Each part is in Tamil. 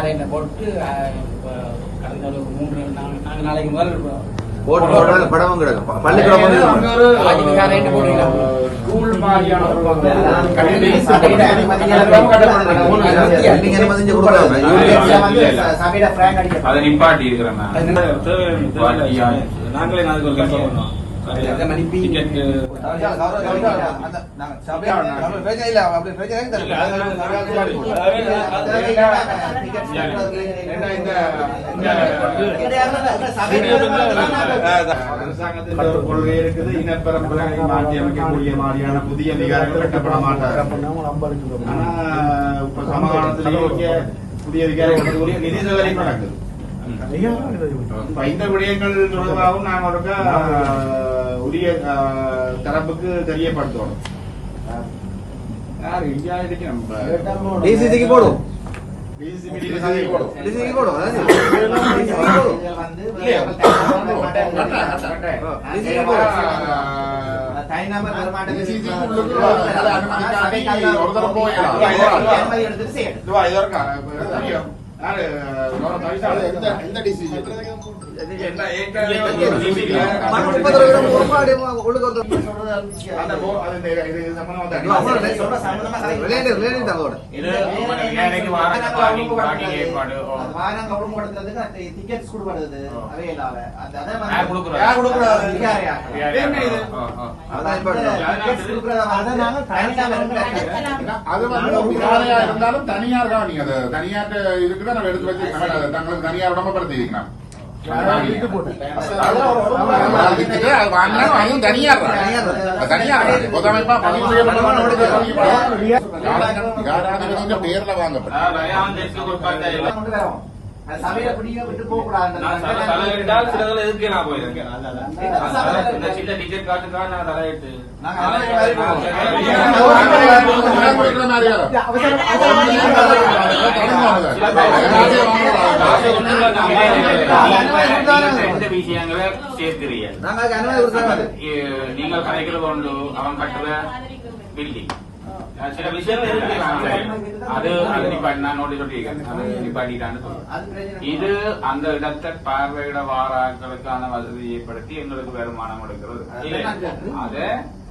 அதிகாரிகளை போட்டு மூன்று நாளைக்கு முதல் படமும் கிடக்கும் பள்ளிக்கூடம். நிப்பாட்டியா- நாங்களே நாளைக்கு ஒரு பண்ணுவோம் கொள்கை இருக்குது இனப்பரம்பரை மாற்றி அமைக்கக்கூடிய மாதிரியான புதிய அதிகாரங்கள் கட்டப்பட ஆனா இப்ப புதிய அதிகாரம் நிதி சவரி நடக்குது இந்த விடயங்கள் தொடர்பாகவும் நாங்க ஒருக்கா ஆஹ், உரிய ஆஹ், தரப்புக்கு தெரியப்படுத்தணும் யாரு இந்தியா அது வந்து இருந்தாலும் தனியார் தான் நீங்க? தனியார் இருக்குதான் நம்ம எடுத்து வச்சு தங்களுக்கு தனியார் உடம்பப்படுத்தி இருக்கணும் அதுவும் தனியார் தான். தனியார் தான். பொதுமைப்பா பதிவு செய்யப்பட்டவங்க யாராவது பேர்ல வாங்கப்பட்ட சபையில குடிக்க விட்டு போக நான் தலை- தலையிட்டால் சில இதுல எதுக்கே நான் போயிருக்கேன்? கூடாது அந்த- இந்த சின்ன டிக்கெட் காட்டுக்கா நான் தலையிட்டு நாங்க அந்த மாதிரி போவோம். இந்த விஷயங்களை சேர்க்கிறீங்க. நாங்க அதுக்கு அனுமதி கொடுத்தாங்க இ- நீங்கள் கணக்கில் கொண்டு அவன் கட்டுற பில்டிங் சில விஷயங்கள் இருக்கு அது அது நான் நோட்டி சொல்லியிருக்கேன் அது பிரச்சனை இல்லை. இது அந்த இடத்தை பார்வையிட வாராக்களுக்கான வசதி ஏற்படுத்தி எங்களுக்கு வருமானம் எடுக்கிறது. அதை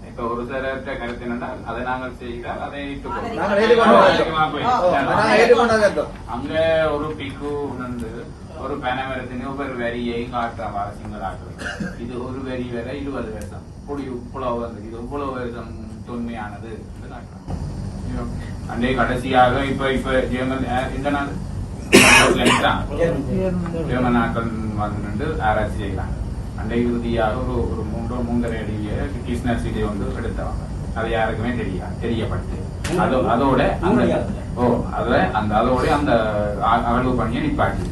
இப்ப ஒரு சிலர்கிட்ட கருத்து என்னன்னா அதை நாங்கள் செய்தால் அதை ஏற்றுக்கொள்வோம். அங்க ஒரு பிக்கு உணர்ந்து ஒரு பனைமரத்தின் ஒரு வரியை காட்டுற வாரசிங்களாக்குறது இது ஒரு வரி வரை இருபது வருஷம் வந்து இது இவ்வளவு வருஷம் தொன்மையானது. அண்டே கடைசியாக இப்ப இப்ப ஜெர்மன் இந்த நாள்? ஜெர்மன் நாட்கள் வந்து ஆராய்ச்சி செய்யறாங்க அண்டை இறுதியாக ஒரு ஒரு மூன்றோ மூன்றரை அடிய கிருஷ்ணர் சிலை வந்து எடுத்தவங்க. அது யாருக்குமே தெரியாது தெரியப்பட்டு அது அதோட ஓ அதுல அந்த அதோட அந்த அகழ்வு பணியை நிப்பாட்டி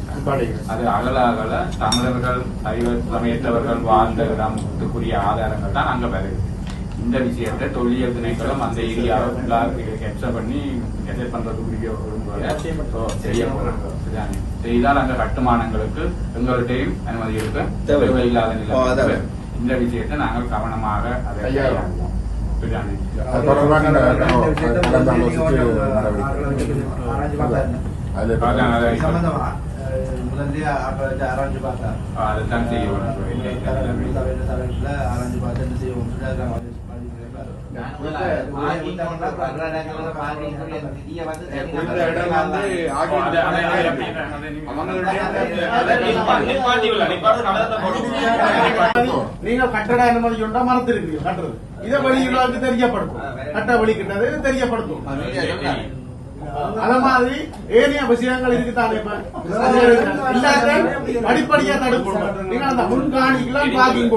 அது அகல அகல தமிழர்கள் சைவ சமயத்தவர்கள் வாழ்ந்த இடத்துக்குரிய ஆதாரங்கள் தான் அங்க வருது இந்த விஷயத்தை தொல்லியல் திணைக்களம் அந்த ஏரியாவை ஃபுல்லாக கேப்சர் பண்ணி கெசட் ஒழுங்குகளை so செய்ய? செய்தால் அங்க கட்டுமானங்களுக்கு எங்கள்கிட்டையும் அனுமதி இருக்கு. தேவையில்லாத. நிலை இந்த விஷயத்தை நாங்கள் கவனமாக அதை கையாளுவோம். தொடர்பான முதல்லயே அப்ப ஆராய்ஞ்சு பார்த்தா அதைத்தான் சபையில ஆராய்ஞ்சு பார்த்து என்ன செய்வோம். நீங்க கட்டட அனுமதி உண்டா மறந்துருக்கீங்க கட்டுறது இதை வெளியுள்ளவருக்கு தெரியப்படுத்தும் கட்ட வெளிக்கிட்டது தெரியப்படுத்தும் அத மாதிரி ஏனைய விஷயங்கள் இருக்குதானே இல்லாத படிப்படியா தடுக்கணும். நீங்க அந்த முன் காணிக்கெல்லாம் பார்க்கிங்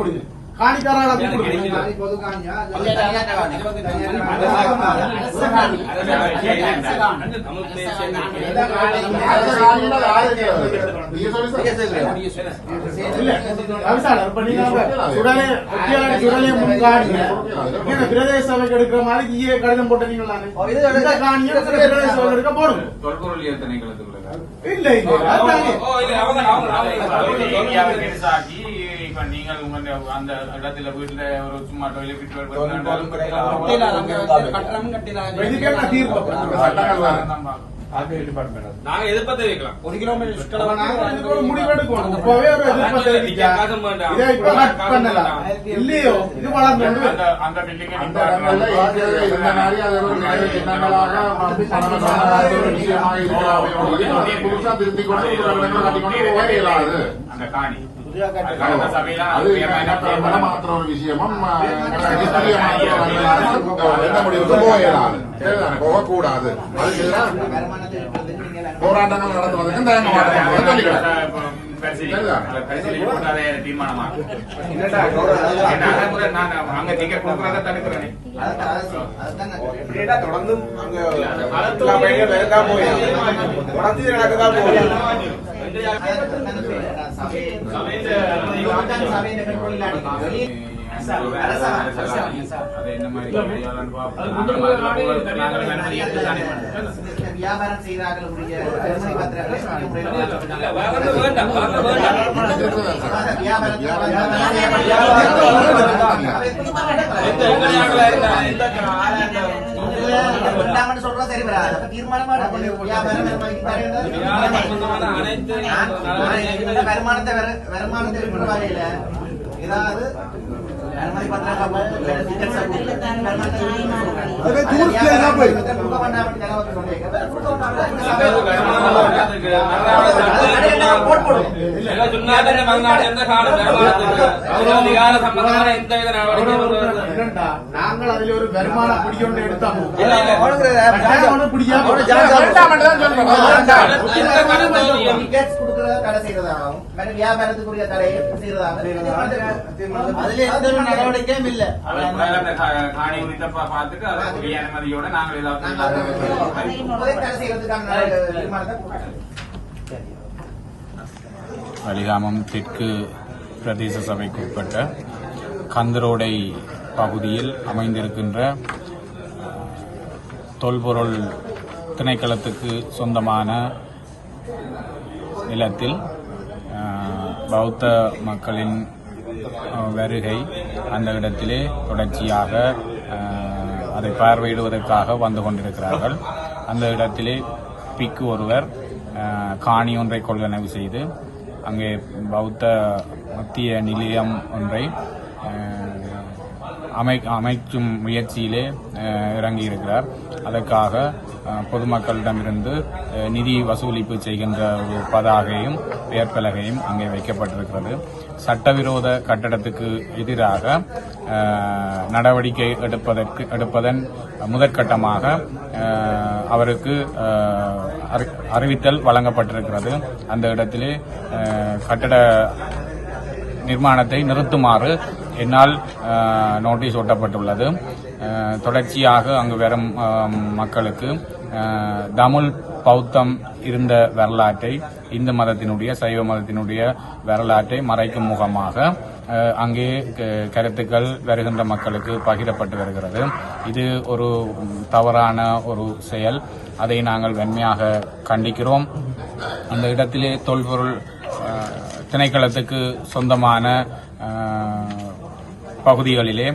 நீங்க பிரதேச சபைக்கு எடுக்கிற மாதிரி ஈய கடிதம் போட்டீங்களா இந்த காணியை பிரதேச சபைக்கு எடுக்க போடுங்க தொல்பொருளியல் திணைக்களத்துக்குள்ள இல்ல இல்ல இப்ப நீங்கள் உங்க அந்த இடத்துல வீட்டுல ஒரு சும்மா. நாங்க எதிர்ப்பா தெரிவிக்கலாம் ஒரு கிலோமீட்டர் முடிவெடுக்கணும். இப்பவே ஒரு எதிர்ப்பு இதை இப்ப கட் பண்ணலாம். இல்லையோ இது வளர்ந்து அந்த பில்டிங் அந்த மாதிரி அது ஒரு சின்னங்களாக புதுசா திருத்திக் கொண்டு. அந்த காணி. மாத்திர ஒரு விஷயமும்? போகக்கூடாது போராட்டங்கள் தயங்க மாட்டோம் தொடர்ந்தும் அங்க போய் வியாபாரம் நடக்கதா வியாபாரம் சரி தீர்மானமா வருமானத்தை வர- வருமானத்தை வகையில ஏதாவது இந்த சபை- போட் போடும். என்னண்டா, நாங்கள் அதுல ஒரு வருமான பிடிக்கொண்டு பிடிக்காம தடை செய்யறதாகவும் வேற வியாபாரத்துக்குரிய தடையை செய்யறதாக அதுல எந்த ஒரு நடவடிக்கையும் இல்ல. காணி குறித்த பார்த்துட்டு அனுமதியோட நாங்கள் ஏதாவது தடை செய்யறதுக்கான தீர்மானத்தை. வலிகாமம் தெற்கு பிரதேச சபைக்குட்பட்ட கந்தரோடை பகுதியில் அமைந்திருக்கின்ற தொல்பொருள் திணைக்களத்துக்கு சொந்தமான நிலத்தில் பௌத்த மக்களின் வருகை அந்த இடத்திலே தொடர்ச்சியாக அதை பார்வையிடுவதற்காக வந்து கொண்டிருக்கிறார்கள். அந்த இடத்திலே பிக்கு ஒருவர் காணி ஒன்றை கொள்வனவு செய்து அங்கே பௌத்த மத்திய நிலையம் ஒன்றை அமை அமைக்கும் முயற்சியிலே இறங்கியிருக்கிறார். அதற்காக பொதுமக்களிடமிருந்து நிதி வசூலிப்பு செய்கின்ற ஒரு பதாகையும் பெயர் பலகையும் அங்கே வைக்கப்பட்டிருக்கிறது. சட்டவிரோத கட்டடத்துக்கு எதிராக நடவடிக்கை எடுப்பதற்கு எடுப்பதன் முதற்கட்டமாக அவருக்கு அறி- அறிவித்தல் வழங்கப்பட்டிருக்கிறது. அந்த இடத்திலே கட்டட நிர்மாணத்தை நிறுத்துமாறு என்னால் நோட்டீஸ் ஒட்டப்பட்டுள்ளது. தொடர்ச்சியாக அங்கு வரும் மக்களுக்கு தமிழ் பௌத்தம் இருந்த வரலாற்றை இந்து மதத்தினுடைய சைவ மதத்தினுடைய வரலாற்றை மறைக்கும் முகமாக அங்கே க- கருத்துக்கள் வருகின்ற மக்களுக்கு பகிரப்பட்டு வருகிறது. இது ஒரு தவறான ஒரு செயல். அதை நாங்கள் வன்மையாக கண்டிக்கிறோம். அந்த இடத்திலே தொல்பொருள் திணைக்களத்துக்கு சொந்தமான பகுதிகளிலே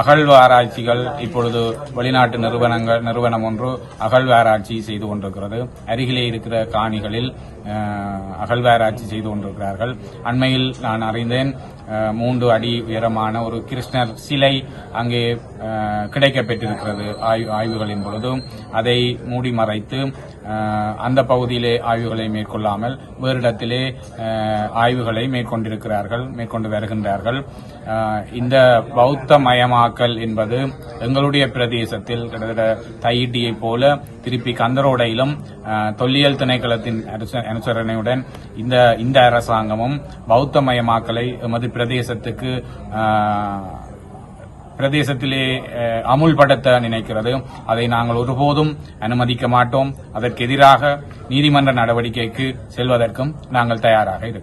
அகழ்வாராய்ச்சிகள் இப்பொழுது வெளிநாட்டு நிறுவனங்கள் நிறுவனம் ஒன்று அகழ்வாராய்ச்சி செய்து கொண்டிருக்கிறது. அருகிலே இருக்கிற காணிகளில் அகழ்வாராய்ச்சி செய்து கொண்டிருக்கிறார்கள். அண்மையில் நான் அறிந்தேன் மூன்று அடி உயரமான ஒரு கிருஷ்ணர் சிலை அங்கே கிடைக்கப்பெற்றிருக்கிறது ஆய்வு- ஆய்வுகளின் பொழுதும். அதை மூடி மறைத்து அந்த பகுதியிலே ஆய்வுகளை மேற்கொள்ளாமல் வேறு இடத்திலே ஆய்வுகளை மேற்கொண்டிருக்கிறார்கள் மேற்கொண்டு வருகின்றார்கள். இந்த பௌத்த மயமாக்கல் என்பது எங்களுடைய பிரதேசத்தில் கிட்டத்தட்ட தையிட்டியைப் போல திருப்பி கந்தரோடையிலும் தொல்லியல் திணைக்களத்தின் அனுச- அனுசரணையுடன் இந்த இந்த அரசாங்கமும் பௌத்த மயமாக்கலை எமது பிரதேசத்துக்கு பிரதேசத்திலே அமுல்படுத்த நினைக்கிறது. அதை நாங்கள் ஒருபோதும் அனுமதிக்க மாட்டோம். அதற்கு எதிராக நீதிமன்ற நடவடிக்கைக்கு செல்வதற்கும் நாங்கள் தயாராக இருக்கிறோம்.